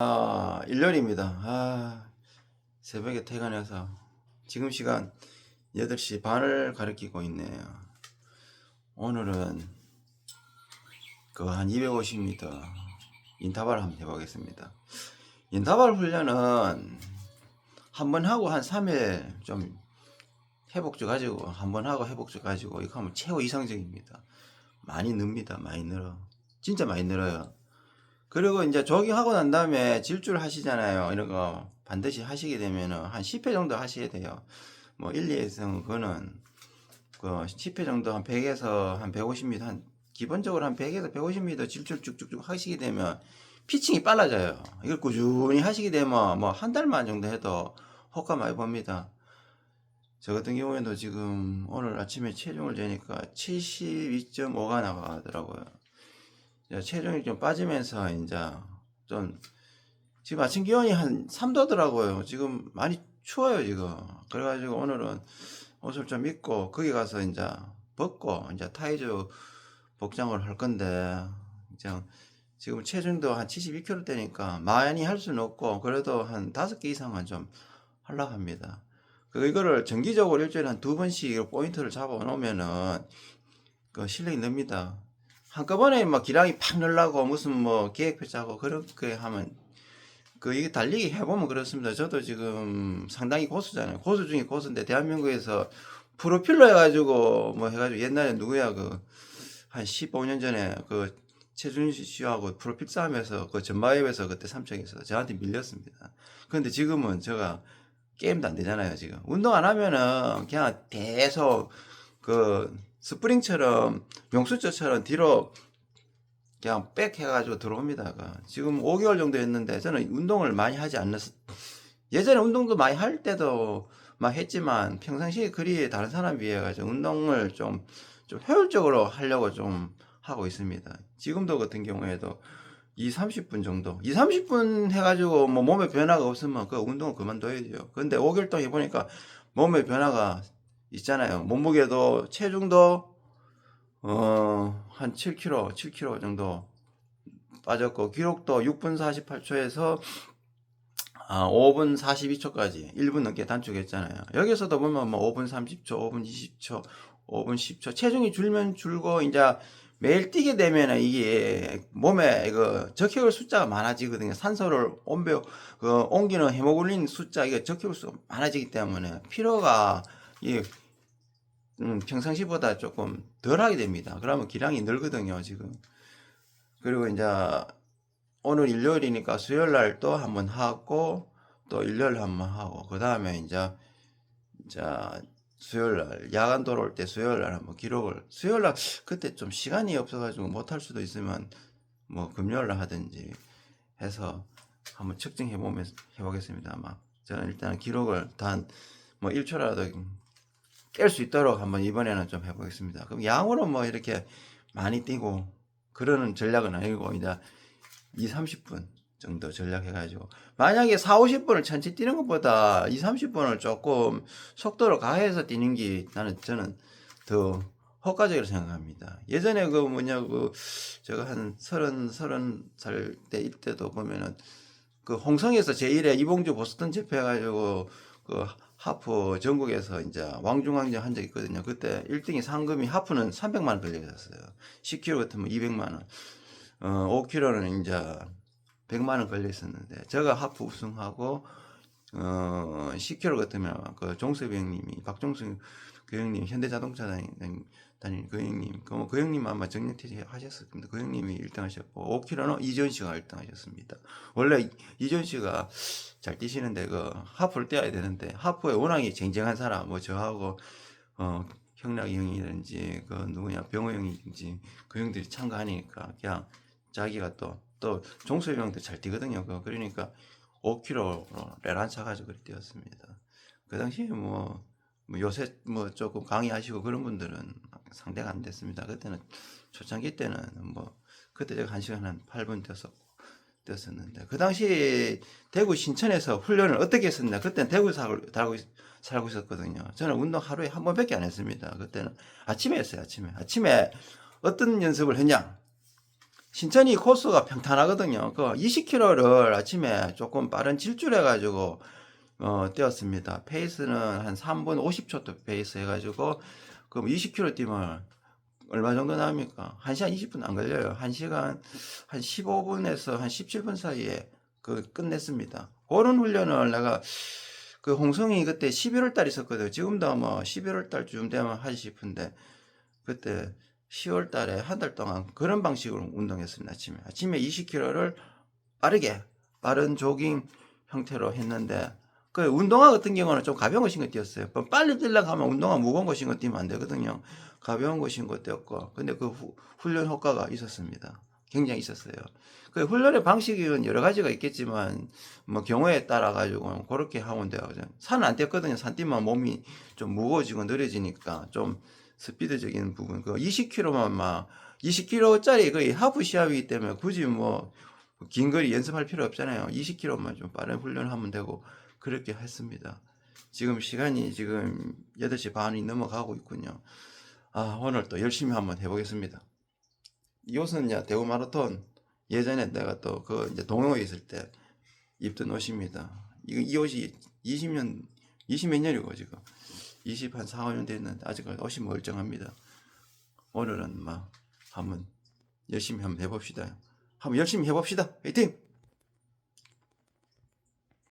아, 일요일입니다. 아, 새벽에 퇴근해서 지금 시간 8시 반을 가리키고 있네요. 오늘은 그 한 250m 인터벌 한번 해보겠습니다. 인터벌 훈련은 한 번 하고 한 3일 좀 회복주 가지고 한 번 하고 회복주 가지고 이거 하면 최고 이상적입니다. 많이 늡니다. 많이 늘어. 진짜 많이 늘어요. 그리고 이제 조깅하고 난 다음에 질주를 하시잖아요. 이런 거 반드시 하시게 되면은 한 10회 정도 하셔야 돼요. 뭐 1, 2회에서는 그거는 그 10회 정도 한 100에서 한 150m 한 기본적으로 한 100에서 150m 질주를 쭉쭉쭉 하시게 되면 피칭이 빨라져요. 이걸 꾸준히 하시게 되면 뭐 한 달만 정도 해도 효과 많이 봅니다. 저 같은 경우에도 지금 오늘 아침에 체중을 재니까 72.5가 나가더라고요. 체중이 좀 빠지면서 이제 좀 지금 아침 기온이 한 3도더라고요. 지금 많이 추워요 지금. 그래가지고 오늘은 옷을 좀 입고 거기 가서 이제 벗고 이제 타이즈 복장을 할 건데 이제 지금 체중도 한 72kg 되니까 많이 할 수는 없고 그래도 한 다섯 개 이상은 좀 하려고 합니다. 그 이거를 정기적으로 일주일에 한 두 번씩 포인트를 잡아 놓으면은 그 실력이 늡니다. 한꺼번에 막 기량이 팍 늘라고 무슨 뭐 계획표 짜고 그렇게 하면 그 이게 달리기 해보면 그렇습니다. 저도 지금 상당히 고수잖아요. 고수 중에 고수인데 대한민국에서 프로필로 해가지고 뭐 해가지고 옛날에 누구야 그 한 15년 전에 그 최준시 씨하고 프로필 싸움에서 그 전마협에서 그때 삼척에서 저한테 밀렸습니다. 그런데 지금은 제가 게임도 안 되잖아요 지금 운동 안 하면은 그냥 계속 그 스프링처럼 용수저처럼 뒤로 그냥 백 해가지고 들어옵니다. 그 지금 5개월 정도 했는데 저는 운동을 많이 하지 않았. 예전에 운동도 많이 할 때도 막 했지만 평상시에 그리 다른 사람 비해 가지고 운동을 좀, 좀 효율적으로 하려고 좀 하고 있습니다. 지금도 같은 경우에도 2, 30분 정도. 2, 30분 해가지고 뭐 몸에 변화가 없으면 그 운동을 그만둬야 돼요. 근데 5개월 동안 해보니까 몸에 변화가 있잖아요. 몸무게도 체중도 어, 한 7kg, 7kg 정도 빠졌고, 기록도 6분 48초에서 아, 5분 42초까지 1분 넘게 단축했잖아요. 여기서도 보면 뭐 5분 30초, 5분 20초, 5분 10초. 체중이 줄면 줄고, 이제 매일 뛰게 되면 이게 몸에 이거 적혈 숫자가 많아지거든요. 산소를 옮겨, 그 옮기는 헤모글린 숫자, 이게 적혈 수 많아지기 때문에 피로가 이 음, 평상시보다 조금 덜 하게 됩니다. 그러면 기량이 늘거든요, 지금. 그리고 이제 오늘 일요일이니까 수요일 날 또 한번 하고 또 일요일 한번 하고 그 다음에 이제 이제 수요일 날 야간 돌아올 때 수요일 날 한번 기록을 수요일 날 그때 좀 시간이 없어가지고 못 할 수도 있으면 뭐 금요일 날 하든지 해서 한번 측정해 보면 해보겠습니다. 아마 저는 일단 기록을 단 뭐 1초라도 깰수 있도록 한번 이번에는 좀 해보겠습니다. 그럼 양으로 뭐 이렇게 많이 뛰고 그러는 전략은 아니고 이제 2, 30분 정도 전략해가지고 만약에 4, 50분을 천천히 뛰는 것보다 2, 30분을 조금 속도를 가해서 뛰는 게 나는 저는 더 효과적이라고 생각합니다. 예전에 그 뭐냐 그 제가 한 서른 서른 살 때 이때도 보면은 그 홍성에서 제1회 이봉주 보스턴 집회 해가지고 그 하프 전국에서 이제 왕중왕전 한 적이 있거든요. 그때 1등이 상금이 하프는 300만 원 걸려졌어요. 10kg 같으면 200만 원. 어, 5kg는 이제 100만 원 걸려 있었는데 제가 하프 우승하고 어, 10kg 같으면 그 종섭이 형님이 박종수 그 형님 현대자동차 다니는 다니는 그 형님 그, 그 형님 아마 정년퇴직 하셨을 겁니다. 그 형님이 1등 하셨고 5kg는 이전 씨가 1등 하셨습니다. 원래 이전 씨가 잘 뛰시는데 그 하프를 뛰어야 되는데 하프에 워낙에 쟁쟁한 사람 뭐 저하고 어 형락이 형이든지 그 누구냐 병호 형이든지 그 형들이 참가하니까 그냥 자기가 또또 종섭이 형도 잘 뛰거든요. 그 그러니까 5kg 레란 차가지고 그렇게 뛰었습니다. 그 당시에 뭐, 뭐 요새 뭐 조금 강의하시고 그런 분들은 상대가 안 됐습니다. 그때는 초창기 때는 뭐 그때 제가 한 시간 한 8분 뛰었었고 뛰었었는데 그 당시 대구 신천에서 훈련을 어떻게 했었냐 그때는 대구 살고, 살고, 있- 살고 있었거든요. 저는 운동 하루에 한 번밖에 안 했습니다. 그때는 아침에 했어요. 아침에 아침에 어떤 연습을 했냐 신천이 코스가 평탄하거든요. 그 20km를 아침에 조금 빠른 질주를 해가지고 어, 뛰었습니다. 페이스는 한 3분 50초 페이스 해가지고 그럼 20km 뛰면 얼마 정도 나옵니까? 1시간 20분 안 걸려요. 1시간 한 15분에서 한 17분 사이에 그 끝냈습니다. 그런 훈련을 내가 그 홍성이 그때 11월 달 있었거든요. 지금도 뭐 11월 달쯤 되면 하지 싶은데 그때 10월 달에 한 달 동안 그런 방식으로 운동했습니다. 아침에. 아침에 20km를 빠르게 빠른 조깅 형태로 했는데 그 운동화 같은 경우는 좀 가벼운 거 신고 뛰었어요. 빨리 뛰려고 하면 운동화 무거운 거 신고 뛰면 안 되거든요. 가벼운 거 신고 뛰었고 근데 그 후- 훈련 효과가 있었습니다. 굉장히 있었어요. 그 훈련의 방식은 여러 가지가 있겠지만 뭐 경우에 따라 가지고 그렇게 하면 돼요. 산은 안 뛰었거든요. 산 뛰면 몸이 좀 무거워지고 느려지니까 좀 스피드적인 부분 그 20km만 막 20km짜리 거의 하프 시합이기 때문에 굳이 뭐 긴 거리 연습할 필요 없잖아요. 20km만 좀 빠른 훈련하면 되고 그렇게 했습니다. 지금 시간이 지금 8시 반이 넘어가고 있군요. 아, 오늘 또 열심히 한번 해보겠습니다. 이 옷은 이제 대구 마라톤 예전에 내가 또 그 이제 동호회 있을 때 입던 옷입니다. 이거 이 옷이 20년 20 몇 년이고 지금 20 한 4, 5년 됐는데 아직 옷이 멀쩡합니다. 오늘은 막 한번 열심히 한번 해봅시다. 한번 열심히 해봅시다. 화이팅!